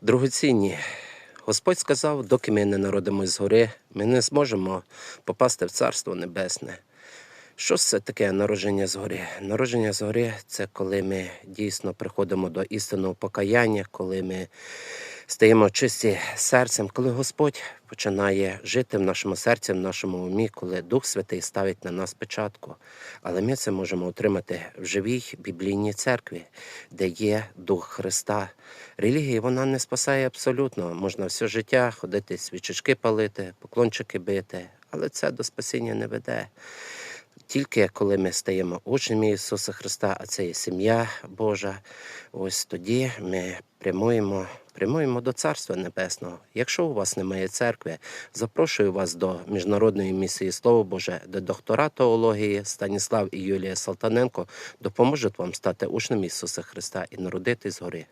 Дорогоцінні, Господь сказав, доки ми не народимось згори, ми не зможемо попасти в Царство Небесне. Що це таке народження згори? Народження згори це коли ми дійсно приходимо до істинного покаяння, коли ми стаємо чисті серцем, коли Господь починає жити в нашому серці, в нашому умі, коли Дух Святий ставить на нас печатку. Але ми це можемо отримати в живій біблійній церкві, де є Дух Христа. Релігія вона не спасає абсолютно. Можна все життя ходити, свічечки палити, поклончики бити, але це до спасіння не веде. Тільки коли ми стаємо учнями Ісуса Христа, а це є сім'я Божа, ось тоді ми прямуємо, прямуємо до Царства Небесного. Якщо у вас немає церкви, запрошую вас до міжнародної місії Слово Боже, де доктора теології Станіслав і Юлія Салтаненко допоможуть вам стати учнем Ісуса Христа і народити згори.